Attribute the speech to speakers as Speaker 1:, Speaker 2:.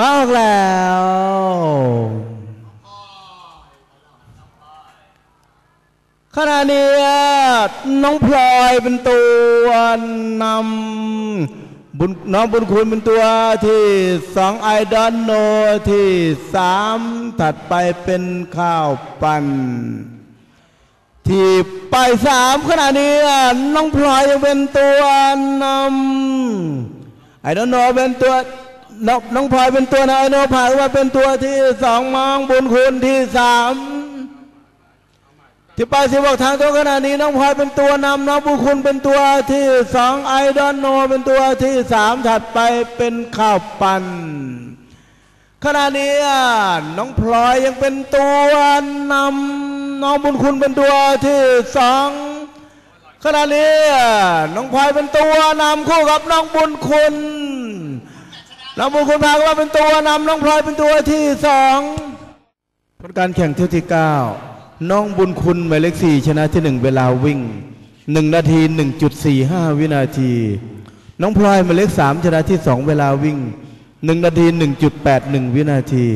Speaker 1: มากแล้ว ขณะนี้น้องพลอยเป็นตัวนำบุญน้องบุญคุณเป็นตัวที่สองไอดอนโนที่สามถัดไปเป็นข้าวปั้นที่ไปสามขณะนี้น้องพลอยยังเป็นตัวนำไอดอนโนเป็นตัว น้องพลอยเป็นตัวนะไอโนผ่านว่าเป็นตัวที่สองมองบุญคุณที่สามที่ไปสิบอกทางตัวขณะนี้น้องพลอยเป็นตัวนำน้องบุญคุณเป็นตัวที่สองไอดอนโนเป็นตัวที่สามถัดไปเป็นข้าวปันขณะนี้น้องพลอยยังเป็นตัวนำน้องบุญคุณเป็นตัวที่สองขณะนี้น้องพลอยเป็นตัวนำคู่กับน้องบุญคุณ น้องบุญคุณพาว่าเป็นตัวนำน้องพลอยเป็นตัวที่สองผลการแข่งเที่ยวที่เก้าน้องบุญคุณหมายเลขสี่ชนะที่หนึ่งเวลาวิ่งหนึ่งนาทีหนึ่งจุดสี่ห้าวินาที น้องพลอยหมายเลขสามชนะที่สองเวลาวิ่งหนึ่งนาทีหนึ่งจุดแปดหนึ่งวินาที